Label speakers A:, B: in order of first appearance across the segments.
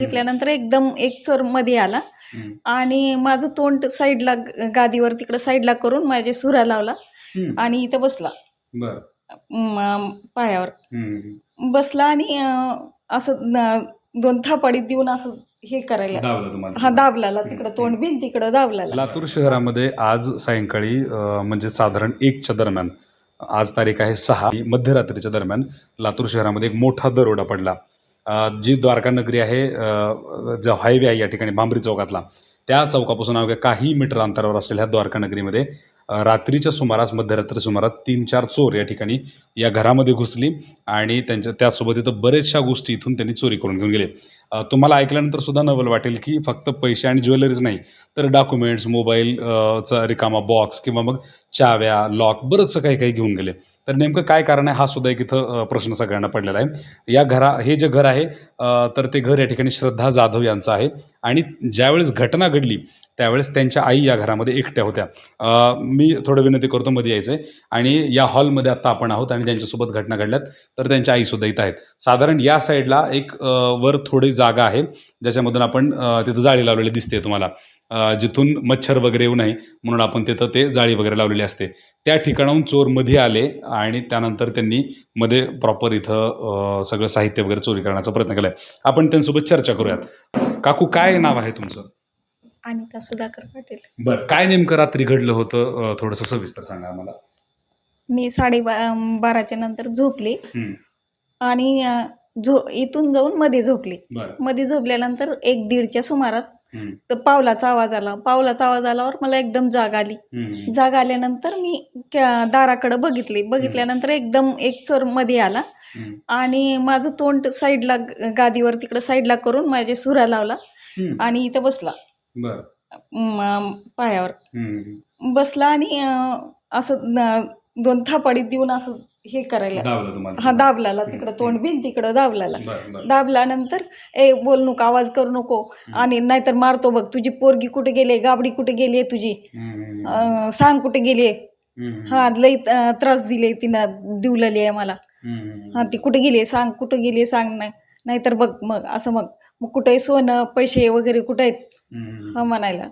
A: घेतल्यानंतर एकदम एक चोरमध्ये आला. आणि माझं तोंड साईडला गादीवर तिकडं साईडला करून माझ्या सुरा लावला. आणि इथं बसला. म- पायावर. बसला आणि अं, असं दोन थापाडीत देऊन असं हे करायला.
B: दाबलं तुम्हाला
A: हा दाबलाला. तिकडं तोंड बिन तिकडं दाबलाला.
B: लातूर शहरामध्ये आज सायंकाळी अ, म्हणजे साधारण एकच्या दरम्यान आज तारीख आहे सहा मध्यरात्रीच्या दरम्यान लातूर शहरामध्ये एक मोठा दरोडा पडला. जी द्वारका नगरी आहे जो हायवे आहे या ठिकाणी भांबरी चौकातला त्या चौकापासून अवघ्या काही मीटर अंतरावर असलेल्या द्वारका नगरीमध्ये रात्रीच्या सुमारास मध्यरात्री सुमारास तीन चार चोर या ठिकाणी या घरामध्ये घुसली आणि त्यांच्या त्यासोबत इथं बरेचशा गोष्टी इथून त्यांनी चोरी करून घेऊन गेले. तुम्हाला ऐकल्यानंतर सुद्धा नवल वाटेल की फक्त पैसे आणि ज्वेलरीज नाही तर डॉक्युमेंट्स मोबाईल चा रिकामा बॉक्स किंवा मग चाव्या लॉक बरंचसं काही काही घेऊन गेले. तर नेमकं काय कारण आहे हा सुद्धा एक इथं प्रश्न सगळ्यांना पडलेला आहे. या घरा हे जे घर आहे तर ते घर या ठिकाणी श्रद्धा जाधव यांचं आहे. आणि ज्यावेळेस घटना घडली त्यावेळेस त्यांच्या आई या घरामध्ये एकट्या होत्या. मी थोडं विनंती करतो मध्ये यायचं आहे आणि या हॉलमध्ये आत्ता आपण आहोत आणि ज्यांच्यासोबत घटना घडल्यात तर त्यांच्या आईसुद्धा इथं आहेत. साधारण या साईडला एक वर थोडी जागा आहे ज्याच्यामधून आपण तिथं जाळी लावलेली दिसते तुम्हाला. जिथून मच्छर वगैरे येऊ नये म्हणून आपण तिथं ते जाळी वगैरे लावलेली असते. त्या ठिकाणाहून चोरमध्ये आले आणि त्यानंतर त्यांनी मध्ये प्रॉपर इथं सगळं साहित्य वगैरे चोरी करण्याचा प्रयत्न केलाय. आपण त्यांच्यासोबत चर्चा करूयात. काकू काय नाव आहे तुमचं?
A: अनिता सुधाकर पाटील.
B: बरं काय नेमकं रात्री घडलं होतं? थोडंसं सविस्तर सांगा आम्हाला.
A: मी साडे बाराच्या नंतर झोपले. आणि झो इथून जाऊन मध्ये झोपले.
B: बरं.
A: मध्ये झोपल्यानंतर एक दीडच्या सुमारात तर पावलाचा आवाज आला. पावलाचा आवाज आल्यावर मला एकदम जाग आली. जाग आल्यानंतर मी दाराकडे बघितले. बघितल्यानंतर एकदम एक चोरमध्ये आला. आणि माझं तोंड साईडला गादीवर तिकडं साईडला करून माझ्या सुरा लावला. आणि इथं बसला. पायावर. बसला आणि असं दोन थापाडीत देऊन असं हे करायला.
B: दाबलं तुम्हाला
A: हा दाबलाला तिकडं तोंड बिन तिकडं दाबलाला.
B: बरं बरं.
A: दाबल्यानंतर ए बोल नको आवाज करू नको. आणि नाहीतर मारतो बघ तुझी पोरगी कुठे गेली गाबडी कुठे गेली तुझी?
B: हम्म,
A: अं, सांग कुठे गेली
B: हम्म,
A: हा लई अं, त्रास दिले तिनं दिवलेली आहे मला.
B: हम्म,
A: हा ती कुठे गेली सांग कुठे गेली सांग नाही. नाहीतर बघ मग असं मग. मग कुठे सोनं पैसे वगैरे कुठे आहेत?
B: हम्म,
A: हा म्हणायला.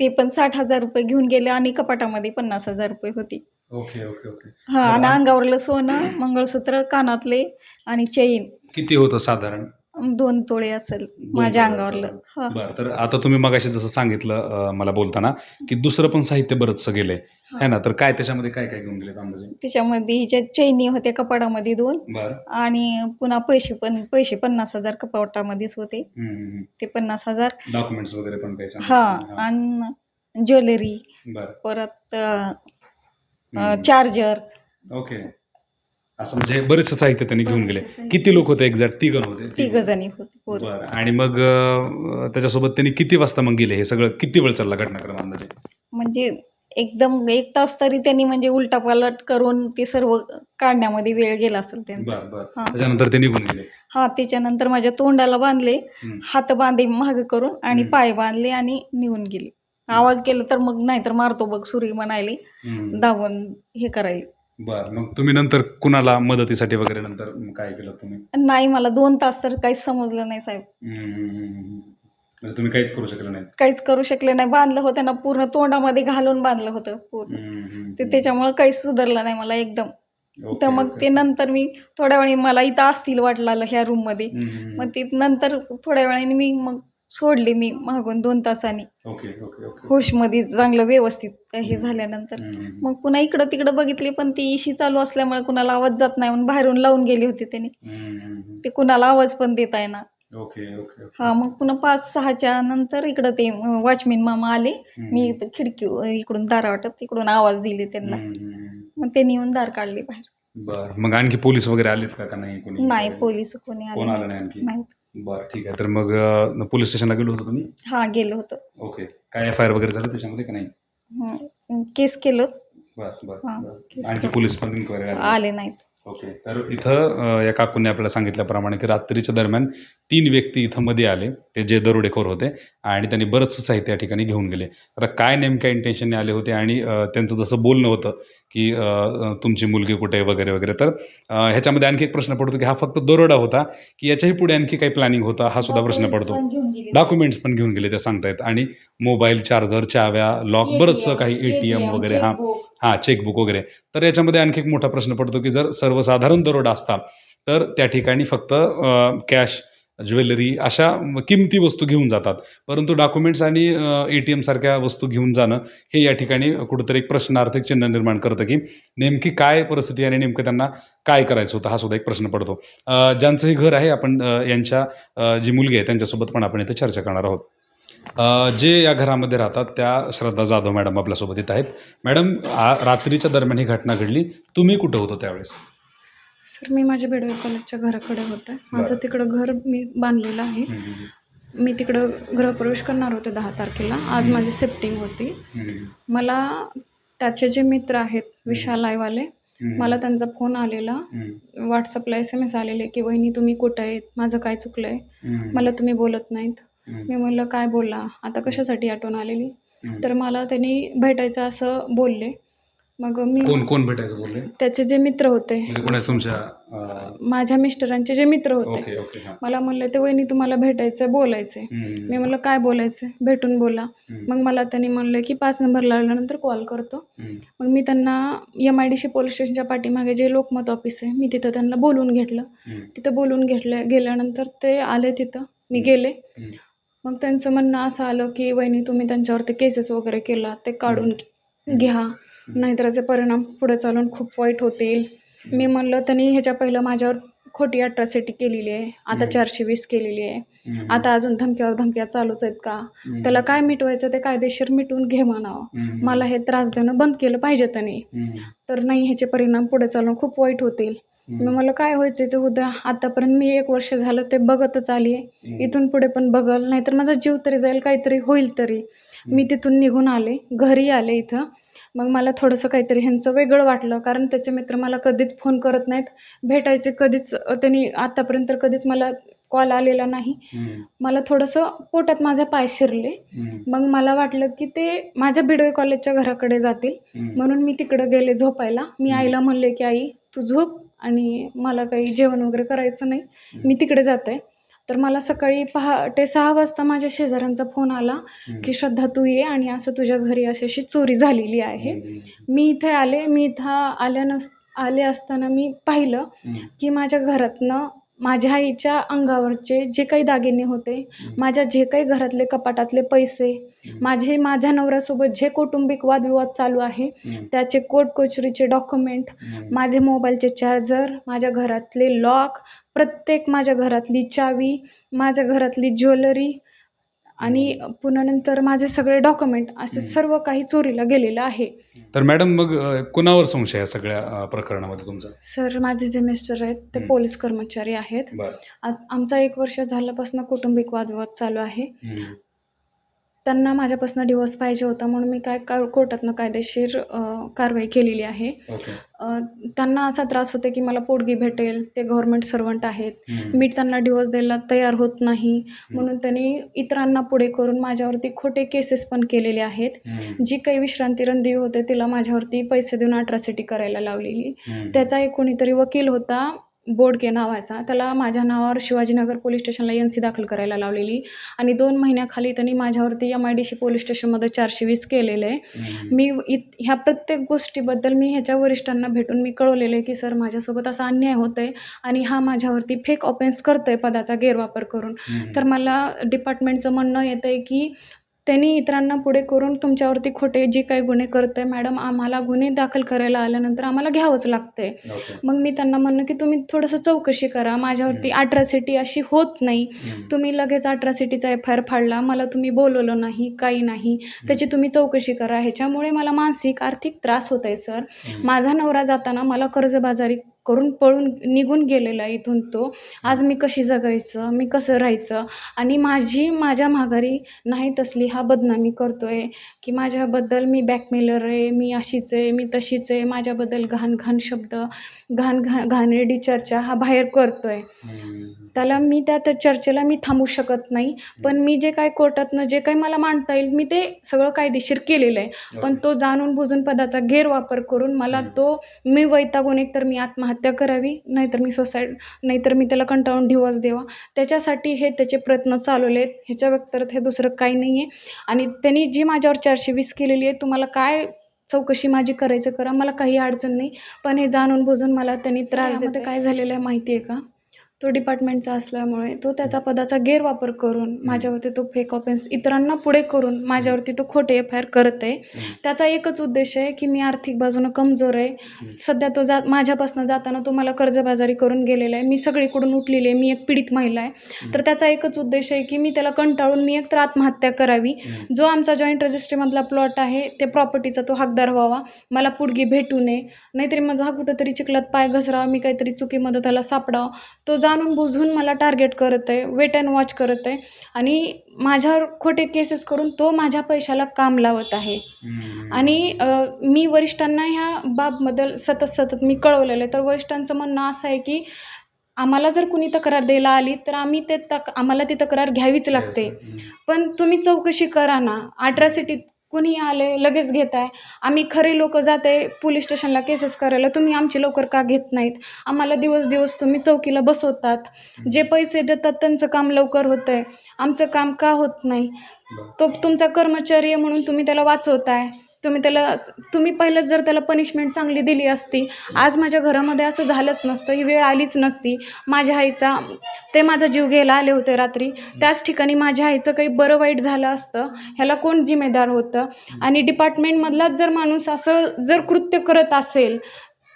A: ते पण साठ हजार रुपये घेऊन गेले आणि कपाटामध्ये पन्नास हजार रुपये होती.
B: Okay okay okay.
A: हा आणि अंगावरलं सोनं मंगळसूत्र कानातले आणि चैन.
B: किती होतं साधारण?
A: दोन तोळे असेल
B: दोन
A: माझ्या अंगावरलं. हा.
B: बरं तर आता तुम्ही मगाशी जसं सांगितलं अं, मला बोलताना की दुसरं पण साहित्य बरंचसं गेलंय. है. ना? तर काय त्याच्यामध्ये काय काय घेऊन गेले अंदाजे?
A: त्याच्यामध्ये हिच्या चैनी होत्या कपाटामध्ये दोन.
B: बरं.
A: आणि पुन्हा पैसे पण पैसे पन्नास हजार कपाटामध्येच होते. ते पन्नास हजार.
B: डॉक्युमेंट्स वगैरे पण काही
A: हा
B: सांगितलं?
A: आणि ज्वेलरी.
B: बरं.
A: परत
B: हम्म.
A: चार्जर.
B: ओके. असं म्हणजे बरेचसे साहित्य त्यांनी घेऊन गेले.
A: बरेचसे साहित्य.
B: किती लोक होते एक्झॅक्ट? तिघ होते.
A: तिघ जणी होते पोरं.
B: बरं. आणि मग अं, त्याच्यासोबत त्यांनी किती वाजता मग गेले? हे सगळं किती वेळ चालला घटनाक्रम अंदाजे?
A: म्हणजे एकदम एक तास तरी त्यांनी म्हणजे उलटापालट करून ते सर्व काढण्यामध्ये वेळ गेला असेल त्यांचा.
B: बरं बरं.
A: हा.
B: त्याच्यानंतर ते निघून गेले.
A: हा त्याच्यानंतर माझ्या तोंडाला बांधले
B: हम्म.
A: हात बांधे माग करून आणि
B: हम्म.
A: पाय बांधले आणि निघून गेले. आवाज केला तर मग नाहीतर मारतो बघ सुरी म्हणायले
B: हम्म.
A: दाबून हे करायले
B: बरं मग तुम्ही नंतर कुणाला मदतीसाठी वगैरे नंतर काय केलं तुम्ही
A: नाही मला दोन तास तर काहीच समजलं नाही साहेब
B: हम्म. म्हणजे तुम्ही काहीच करू शकले नाही
A: काहीच करू शकले नाही बांधलं होतं ना पूर्ण तोंडामध्ये घालून बांधलं होतं पूर्ण
B: हम्म.
A: ते त्याच्यामुळं काहीच सुधारलं नाही मला एकदम
B: ओके,
A: तर मग
B: ओके.
A: ते नंतर मी थोड्या वेळी मला इथं असतील वाटलं ह्या रूममध्ये
B: हम्म.
A: मग ते नंतर थोड्या वेळाने मी मग सोडली मी मागून दोन तासांनी.
B: Okay okay okay.
A: होशमध्ये चांगलं व्यवस्थित हे झाल्यानंतर.
B: हम्म.
A: मग पुन्हा इकडं तिकडं बघितले पण ती इशी चालू असल्यामुळे कुणाला आवाज जात नाही म्हणून बाहेरून लावून गेले होते त्यांनी.
B: हम्म.
A: ते कुणाला आवाज पण देता येणार
B: ओके ओके ओके.
A: हा मग पुन्हा पाच सहाच्या नंतर इकडं ते वॉचमॅन मामा आले.
B: हम्म.
A: मी इथं खिडकी इकडून दारा वाटत तिकडून आवाज दिले त्यांना.
B: हम्म.
A: मग त्यांनी येऊन दार काढले बाहेर.
B: बर मग आणखी पोलीस वगैरे आलेत का का नाही कोणी?
A: नाही पोलीस कोणी
B: कोण
A: आले
B: आलं नाही आणखी?
A: नाही
B: बरं ठीक आहे. तर मग अं, पोलीस स्टेशनला गेलो होतो तुम्ही?
A: हा गेलो होतो.
B: ओके. काय एफ आय आर वगैरे झालं त्याच्यामध्ये का नाही?
A: हम्म. केस केलं.
B: बरं
A: हा,
B: बरं. आणखी
A: केलं.
B: पोलीस पण इन्क्वायरी आली.
A: आले नाहीत.
B: ओके. तर इथं अ, या काकूंनी आपल्याला सांगितल्याप्रमाणे की रात्रीच्या दरम्यान तीन व्यक्ती इथं मध्ये आले. ते जे दरोडेखोर होते आणि त्यांनी बरंचसं साहित्य या ठिकाणी घेऊन गेले. आता काय नेमक्या इंटेन्शनने आले होते आणि अ, त्यांचं जसं बोलणं होतं की तुमची मुलगी कुठे वगैरे वगैरे तर ह्याच्यामध्ये आणखी एक प्रश्न पडतो की हा फक्त दरोडा होता की याच्याही पुढे आणखी काही प्लॅनिंग होता हा सुद्धा प्रश्न पडतो. डॉक्युमेंट्स पण घेऊन गेले ते सांगतायत आणि मोबाईल चार्जर चाव्या लॉक बरंचसं काही ए टी एम वगैरे हा. हां चेकबुक वगैरे तर याच्यामध्ये आणखी एक मोठा प्रश्न पडतो की जर सर्वसाधारण दरोडा असता तर त्या ठिकाणी फक्त कॅश ज्वेलरी अशा किमती वस्तू घेऊन जातात. परंतु डॉक्युमेंट्स आणि ए टी एमसारख्या वस्तू घेऊन जाणं हे या ठिकाणी कुठंतरी एक प्रश्नार्थक चिन्ह निर्माण करतं की नेमकी काय परिस्थिती आणि नेमकं त्यांना काय करायचं होतं हा सुद्धा एक प्रश्न पडतो. ज्यांचं हे घर आहे आपण यांच्या जी मुलगी आहे त्यांच्यासोबत पण आपण इथे चर्चा करणार आहोत. जे या घरामध्ये राहतात त्या श्रद्धा जाधव मॅडम आपल्यासोबत येत आहेत. मॅडम रात्रीच्या दरम्यान ही घटना घडली. तुम्ही कुठं होतो त्यावेळेस?
C: सर मी माझ्या बेडवे कॉलेजच्या घराकडे होते. माझं. तिकडं घर मी बांधलेलं आहे. मी तिकडं गृहप्रवेश करणार होते दहा तारखेला. आज माझी सेफ्टिंग होती. मला त्याचे जे मित्र आहेत विशाल आयवाले मला त्यांचा फोन आलेला. व्हॉट्सअपला एस एम एस आलेले की वहिनी तुम्ही कुठं आहेत? माझं काय चुकलं आहे मला तुम्ही बोलत नाहीत. मी म्हणलं काय बोलला? आता कशासाठी आठवण आलेली? तर मला त्यांनी भेटायचं असं बोलले. मग मी
B: कोण कोण भेटायचं बोलले?
C: त्याचे जे मित्र होते.
B: म्हणजे कोणाच तुमच्या अ,
C: माझ्या मिस्टरांचे जे मित्र होते.
B: ओके ओके हां.
C: मला म्हणलं ते वहिनी तुम्हाला भेटायचं बोलायचं मी म्हणलं काय बोलायचं भेटून बोला. मग मला त्यांनी म्हणलं की पाच नंबर लागल्यानंतर कॉल करतो. मग मी त्यांना M I D C police स्टेशनच्या पाठीमागे जे लोकमत ऑफिस आहे मी तिथं त्यांना बोलवून घेतलं. तिथं बोलवून घेतलं गेल्यानंतर ते आले तिथं. मी गेले. मग त्यांचं म्हणणं असं आलं की वहिनी तुम्ही त्यांच्यावरती केसेस वगैरे केला ते काढून घ्या. नाहीतर याचे परिणाम पुढे चालून खूप वाईट होतील. मी म्हणलं त्यांनी ह्याच्या पहिलं माझ्यावर खोटी अट्रॉसिटी केलेली आहे. आता चारशे वीस केलेली आहे. आता अजून धमक्यावर धमक्या चालूच आहेत का? त्याला काय मिटवायचं ते कायदेशीर मिटवून घे म्हणावं. मला हे त्रास देणं बंद केलं पाहिजे त्यांनी. तर नाही ह्याचे परिणाम पुढे चालून खूप वाईट होतील. मी मला काय व्हायचं ते उद्या? आतापर्यंत मी एक वर्ष झालं ते बघतच आली आहे. इथून पुढे पण बघल. नाहीतर माझा जीव तरी जाईल काहीतरी होईल तरी. मी तिथून निघून आले. घरी आले इथं. मग मला थोडंसं काहीतरी ह्यांचं वेगळं वाटलं कारण त्याचे मित्र मला कधीच फोन करत नाहीत. भेटायचे कधीच त्यांनी आतापर्यंत तर कधीच मला कॉल आलेला नाही. मला थोडंसं पोटात माझ्या पाय शिरले. मग मला वाटलं की ते माझ्या बिडवे कॉलेजच्या घराकडे जातील. म्हणून मी तिकडं गेले झोपायला. मी आईला म्हणले की आई तू झोप आणि मला काही जेवण वगैरे करायचं नाही. मी तिकडे जाते. तर मला सकाळी पहाटे सहा वाजता माझ्या शेजाऱ्यांचा फोन आला की श्रद्धा तू ये आणि असं तुझ्या घरी अशी अशी चोरी झालेली आहे. मी इथे आले मी इथं आल्यानस आले असताना मी पाहिलं की माझ्या घरातनं माझ्या आईच्या अंगावरचे जे काही दागिने होते माझ्या जे काही घरातले कपाटातले पैसे माझे माझ्या नवऱ्यासोबत जे कौटुंबिक वादविवाद चालू आहे त्याचे कोर्ट कचेरीचे डॉक्युमेंट माझे मोबाईलचे चार्जर माझ्या घरातले लॉक प्रत्येक माझ्या घरातली चावी माझ्या घरातली ज्वेलरी आणि पुन्हा नंतर माझे सगळे डॉक्युमेंट असे सर्व काही चोरीला गेलेलं आहे.
B: तर मॅडम मग अ, कुणावर संशय आहे सगळ्या अ, प्रकरणामध्ये तुमचा?
C: सर माझे जे मिस्टर आहेत ते पोलीस कर्मचारी आहेत.
B: बरं.
C: आज आमचा एक वर्ष झाल्यापासून कौटुंबिक वादविवाद चालू आहे. त्यांना माझ्यापासून डिवोर्स पाहिजे होता म्हणून मी काय का कोर्टातनं कायदेशीर कारवाई केलेली आहे. त्यांना असा त्रास होतो की मला पोटगी भेटेल ते गव्हर्नमेंट सर्वंट आहेत. मी त्यांना डिवोर्स द्यायला तयार होत नाही. म्हणून त्यांनी इतरांना पुढे करून माझ्यावरती खोटे केसेस पण केलेले आहेत. जी काही विश्रांती रणदेवी होते तिला माझ्यावरती पैसे देऊन अट्रॉसिटी करायला लावलेली. त्याचा एक कोणीतरी वकील होता बोडके नावाचा त्याला माझ्या नावावर शिवाजीनगर पोलीस स्टेशनला एन सी दाखल करायला लावलेली. आणि दोन महिन्याखाली त्यांनी माझ्यावरती M I D C police स्टेशनमध्ये चारशे वीस केलेलं. आहे मी इत ह्या प्रत्येक गोष्टीबद्दल मी ह्याच्या वरिष्ठांना भेटून मी कळवलेलं आहे की सर माझ्यासोबत असा अन्याय होतो आहे आणि हा माझ्यावरती फेक ऑफेन्स करतो आहे पदाचा गैरवापर करून. तर मला डिपार्टमेंटचं म्हणणं येतं आहे की त्यांनी इतरांना पुढे करून तुमच्यावरती खोटे जे काही गुन्हे करत आहे मॅडम आम्हाला गुन्हे दाखल करायला आल्यानंतर आम्हाला घ्यावंच लागतं आहे मग मी त्यांना म्हणलं की तुम्ही थोडंसं चौकशी करा माझ्यावरती अट्रॉसिटी अशी होत नाही. तुम्ही लगेच अट्रॉसिटीचा एफ आय आर फाडला मला तुम्ही बोलवलं नाही काही नाही. त्याची तुम्ही चौकशी करा. ह्याच्यामुळे मला मानसिक आर्थिक त्रास होत आहे सर माझा नवरा जाताना मला कर्जबाजारी करून पळून निघून गेलेला आहे इथून तो. आज मी कशी जगायचं? मी कसं राहायचं? आणि माझी माझ्या माघारी नाही तसली हा बदनामी करतो आहे की माझ्याबद्दल मी बॅकमेलर आहे मी अशीच आहे मी तशीच आहे माझ्याबद्दल घाण घाण शब्द घाण घाण घाणेरडी चर्चा हा बाहेर करतो आहे त्याला मी त्या त्या चर्चेला मी थांबू शकत नाही. पण मी जे काय कोर्टातनं जे काही मला मांडता येईल मी ते सगळं कायदेशीर केलेलं आहे. पण तो जाणून बुजून पदाचा गैरवापर करून मला तो मी वैतागून एक तर मी आत्महत्या करावी नाहीतर मी सोसाईड नाहीतर मी त्याला कंटाळून डिवोर्स द्यावा. त्याच्यासाठी हे त्याचे प्रयत्न चालवले आहेत. ह्याच्या व्यतिरिक्त हे दुसरं काही नाही आहे आणि त्यांनी जी माझ्यावर चारशे वीस केलेली आहे तुम्हाला काय चौकशी माझी करायचं करा मला काही अडचण नाही. पण हे जाणून बुजून मला त्यांनी त्रास देते काय झालेलं आहे माहिती आहे का? तो डिपार्टमेंटचा असल्यामुळे तो त्याचा पदाचा गैरवापर करून माझ्यावरती तो फेक ऑफेन्स इतरांना पुढे करून माझ्यावरती तो खोटे एफ आय आर करत आहे. त्याचा एकच उद्देश आहे की मी आर्थिक बाजूनं कमजोर आहे. सध्या तो जा माझ्यापासून जाताना तो मला कर्जबाजारी करून गेलेला आहे. मी सगळीकडून उठलेली आहे. मी एक पीडित महिला आहे. तर त्याचा एकच उद्देश आहे की मी त्याला कंटाळून मी एकतर आत्महत्या करावी. जो आमचा जॉईंट रजिस्ट्रीमधला प्लॉट आहे ते प्रॉपर्टीचा तो हकदार व्हावा. मला पुडगी भेटू नये. नाहीतरी माझा हा कुठंतरी चिखलात पाय घसरावा. मी काहीतरी चुकीमध्ये त्याला सापडावं. तो जाणून बुजून मला टार्गेट करत आहे वेट अँड वॉच करत आहे. आणि माझ्यावर खोटे केसेस करून तो माझ्या पैशाला काम लावत आहे. आणि मी वरिष्ठांना ह्या बाबबद्दल सतत सतत मी कळवलेलं आहे. तर वरिष्ठांचं म्हणणं असं आहे की आम्हाला जर कुणी तक्रार द्यायला आली तर आम्ही ते तक आम्हाला ती तक्रार घ्यावीच लागते. पण तुम्ही चौकशी करा ना. अट्रॅसिटी कुणी आले लगेच घेत आहे आम्ही खरे लोक जात आहे पोलीस स्टेशनला केसेस करायला. तुम्ही आमची लवकर का घेत नाहीत? आम्हाला दिवस दिवस तुम्ही चौकीला बसवतात. जे पैसे देतात त्यांचं काम लवकर होतं आहे आमचं काम का होत नाही? तो तुमचा कर्मचारी आहे म्हणून तुम्ही त्याला वाचवताय. तुम्ही त्याला तुम्ही पहिलंच जर त्याला पनिशमेंट चांगली दिली असती आज माझ्या घरामध्ये असं झालंच नसतं ही वेळ आलीच नसती. माझ्या आईचा ते माझा जीव घ्यायला आले होते रात्री. त्याच ठिकाणी माझ्या आईचं काही बरं वाईट झालं असतं ह्याला कोण जिम्मेदार होतं? आणि डिपार्टमेंटमधलाच जर माणूस असं जर कृत्य करत असेल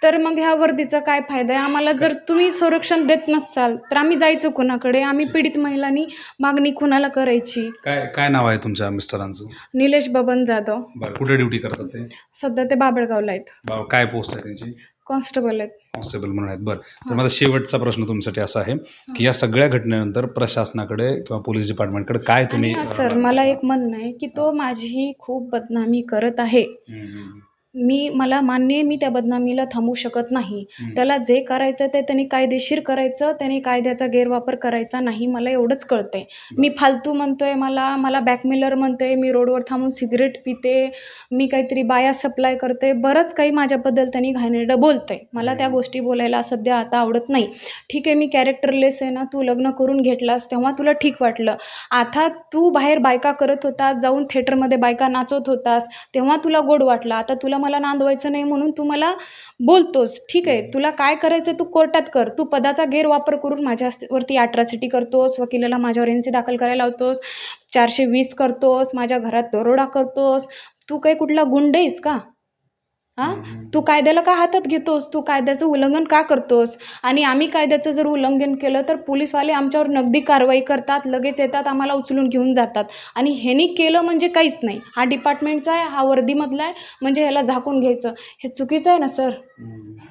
C: तर मग ह्या वर्दीचा काय फायदा आहे? आम्हाला जर तुम्ही संरक्षण देत नसाल तर आम्ही जायचं कुणाकडे? आम्ही पीडित महिलांनी मागणी कुणाला करायची?
B: काय काय नाव आहे तुमच्या मिस्टरांचं?
C: निलेश बबन जाधव.
B: बरं कुठे ड्युटी करतात ते?
C: सध्या ते बाबळगावला आहेत.
B: काय पोस्ट आहे त्यांची?
C: कॉन्स्टेबल आहेत.
B: कॉन्स्टेबल म्हणून आहेत. बरं तर माझा शेवटचा प्रश्न तुमच्यासाठी असा आहे की या सगळ्या घटनेनंतर प्रशासनाकडे किंवा पोलीस डिपार्टमेंटकडे काय तुम्ही
C: आणि सर मला एक म्हणणं आहे की तो माझी खूप बदनामी करत आहे.
B: हम्म, हम्म,
C: मी मला मान्य आहे मी त्या बदनामीला थांबू शकत नाही. त्याला जे करायचं ते त्यांनी कायदेशीर करायचं त्यांनी कायद्याचा गैरवापर करायचा नाही मला एवढंच कळतंय. मी फालतू म्हणतोय मला मला बॅकमिलर म्हणतोय मी रोडवर थांबून सिगरेट पिते मी काहीतरी बाया सप्लाय करते बरंच काही माझ्याबद्दल त्यांनी घाणेरडं बोलतंय. मला त्या गोष्टी बोलायला सध्या आता आवडत नाही. ठीक आहे मी कॅरेक्टरलेस आहे ना तू लग्न करून घेतलास तेव्हा तुला ठीक वाटलं. आता तू बाहेर बायका करत होतास जाऊन थिएटरमध्ये बायका नाचवत होतास तेव्हा तुला गोड वाटलं. आता तुला मला नांदवायचं नाही म्हणून तू मला बोलतोस. ठीक आहे तुला काय करायचं तू कोर्टात कर. तू पदाचा गैरवापर करून माझ्यावरती अट्रॅसिटी करतोस वकिलाला माझ्यावर एन सी दाखल करायला लावतोस चारशे वीस करतोस माझ्या घरात दरोडा करतोस. तू काही कुठला गुंड आहेस का? हां? तू कायद्याला का हातात घेतोस? तू कायद्याचं उल्लंघन का करतोस? आणि आम्ही कायद्याचं जर उल्लंघन केलं तर पोलीसवाले आमच्यावर नगदी कारवाई करतात लगेच येतात आम्हाला उचलून घेऊन जातात. आणि ह्यानी केलं म्हणजे काहीच नाही. हा डिपार्टमेंटचा आहे हा वर्दीमधला आहे म्हणजे ह्याला झाकून घ्यायचं. हे चुकीचं आहे ना सर.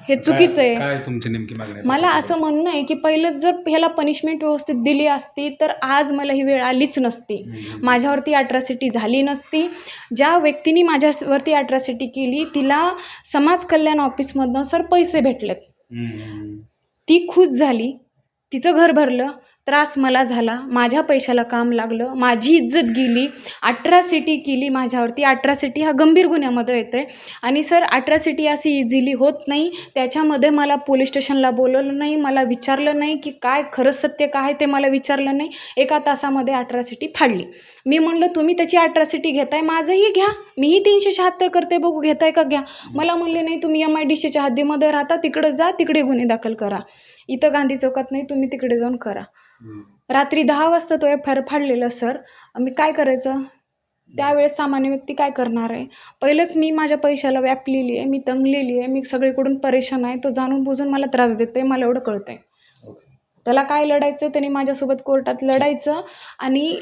C: हे चुकीचं आहे.
B: तुमची नेमकी
C: मला असं म्हणणं आहे की पहिलंच जर ह्याला पनिशमेंट व्यवस्थित दिली असती तर आज मला ही वेळ आलीच नसती. माझ्यावरती अट्रॅसिटी झाली नसती. ज्या व्यक्तीने माझ्यावरती अट्रॅसिटी केली तिला समाज कल्याण ऑफिसमधनं सर पैसे भेटलेत. ती खुश झाली तिचं घर भरलं त्रास मला झाला. माझ्या पैशाला काम लागलं. माझी इज्जत गेली. अट्रॅसिटी केली माझ्यावरती. अट्रॅसिटी हा गंभीर गुन्ह्यामध्ये येतं आहे आणि सर अट्रॅसिटी अशी इझिली होत नाही. त्याच्यामध्ये मला पोलीस स्टेशनला बोलवलं नाही. मला विचारलं नाही की काय खरं सत्य काय आहे ते मला विचारलं नाही. एका तासामध्ये अट्रॅसिटी फाडली. मी म्हणलं तुम्ही त्याची अट्रॅसिटी घेताय? माझंही घ्या. मीही तीनशे शहात्तर करते बघू. घेताय का? घ्या. मला म्हणले नाही तुम्ही एम आय डी सीच्या हद्दीमध्ये राहता. तिकडं जा. तिकडे गुन्हे दाखल करा. इथं गांधी चौकात नाही तुम्ही तिकडे जाऊन करा. रात्री दहा वाजता तो एफ आय आर फाडलेला सर. मी काय करायचं? त्यावेळेस सामान्य व्यक्ती काय करणार आहे? पहिलंच मी माझ्या पैशाला व्यापलेली आहे मी तंगलेली आहे मी सगळीकडून परेशान आहे. तो जाणून बुजून मला त्रास देते मला एवढं कळतं आहे. त्याला काय लढायचं? त्याने माझ्यासोबत कोर्टात लढायचं आणि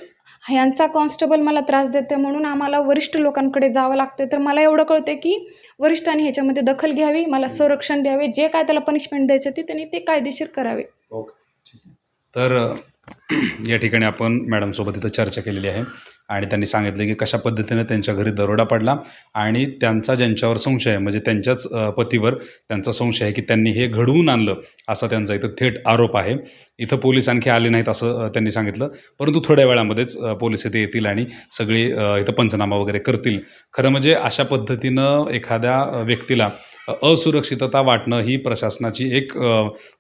C: ह्यांचा कॉन्स्टेबल मला त्रास देते म्हणून आम्हाला वरिष्ठ लोकांकडे जावं लागते तर मला एवढं कळते की वरिष्ठांनी ह्याच्यामध्ये दखल घ्यावी मला संरक्षण द्यावे जे काय त्याला पनिशमेंट द्यायचं होती त्यांनी ते कायदेशीर करावे.
B: ओके तर या ठिकाणी आपण मॅडमसोबत इथं चर्चा केलेली आहे. आणि त्यांनी सांगितलं की कशा पद्धतीने त्यांच्या घरी दरोडा पडला आणि त्यांचा ज्यांच्यावर संशय आहे म्हणजे त्यांच्याच पतीवर त्यांचा संशय आहे की त्यांनी हे घडवून आणलं असा त्यांचा इथं थेट आरोप आहे. इथं पोलीस आणखी आले नाहीत असं त्यांनी सांगितलं. परंतु थोड्या वेळामध्येच पोलीस इथे येतील आणि सगळी इथं पंचनामा वगैरे करतील. खरं म्हणजे अशा पद्धतीनं एखाद्या व्यक्तीला असुरक्षितता वाटणं ही प्रशासनाची एक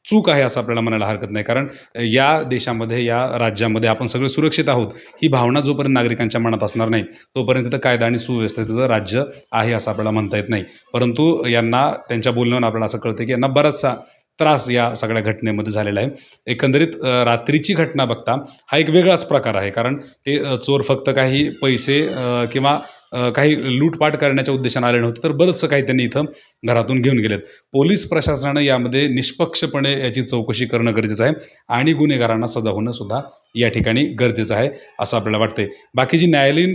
B: चूक आहे असं आपल्याला म्हणायला हरकत नाही. कारण या देशामध्ये या राज्यामध्ये आपण सगळे सुरक्षित आहोत ही भावना जोपर्यंत नागरिक नागरिकांच्या मनात असणार नाही. तोपर्यंत तिथं कायदा आणि सुव्यवस्थेचं राज्य आहे असं आपल्याला म्हणता येत नाही. परंतु यांना त्यांच्या बोलण्यावर आपल्याला असं कळतं की यांना बराचसा त्रास या सगळ्या घटनेमध्ये झालेला आहे. एकंदरीत रात्रीची घटना बघता हा एक वेगळाच प्रकार आहे. कारण ते चोर फक्त काही पैसे किंवा काही लूटपाट करण्याच्या उद्देशाने आले नव्हते तर बरंचसं काही त्यांनी इथं घरातून घेऊन गेलेत. पोलीस प्रशासनानं यामध्ये निष्पक्षपणे याची चौकशी करणं गरजेचं आहे आणि गुन्हेगारांना सजा होणं सुद्धा या ठिकाणी गरजेचं आहे असं आपल्याला वाटते बाकी जी न्यायालयीन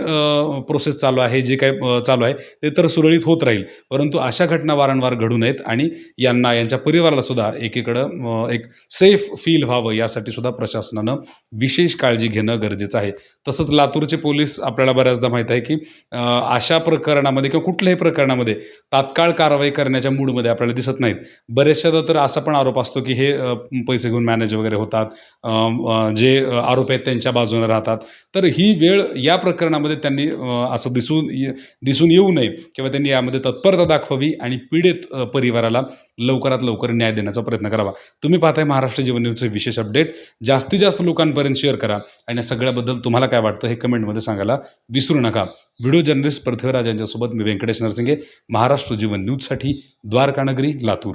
B: प्रोसेस चालू आहे जे काय चालू आहे ते तर सुरळीत होत राहील परंतु अशा घटना वारंवार घडू नयेत आणि यांना यांच्या परिवाराला सुद्धा एकीकडं एक सेफ फील व्हावं यासाठी सुद्धा प्रशासनानं विशेष काळजी घेणं गरजेचं आहे. तसंच लातूरचे पोलीस आपल्याला बऱ्याचदा माहीत आहे की अशा प्रकरणामध्ये किंवा कुठल्याही प्रकरणामध्ये तात्काळ कारवाई करण्याच्या मूडमध्ये आपल्याला दिसत नाहीत. बरेचशादा तर असा पण आरोप असतो की हे पैसे घेऊन मॅनेज वगैरे होतात. जे आरोप आहेत त्यांच्या बाजूने राहतात. तर ही वेळ या प्रकरणामध्ये त्यांनी असं दिसून ये- दिसून येऊ नये किंवा त्यांनी यामध्ये तत्परता दाखवावी आणि पीडित परिवाराला लवकरात लवकर न्याय देण्याचा प्रयत्न करावा. तुम्ही पाहताय महाराष्ट्र जीवन न्यूजचे विशेष अपडेट. जास्तीत जास्त लोकांपर्यंत शेअर करा. आणि या सगळ्याबद्दल तुम्हाला काय वाटतं हे कमेंटमध्ये सांगायला विसरू नका. व्हिडिओ जर्नलिस्ट पृथ्वीराज यांच्यासोबत मी व्यंकटेश नरसिंगे महाराष्ट्र जीवन न्यूजसाठी द्वारकानगरी लातूर.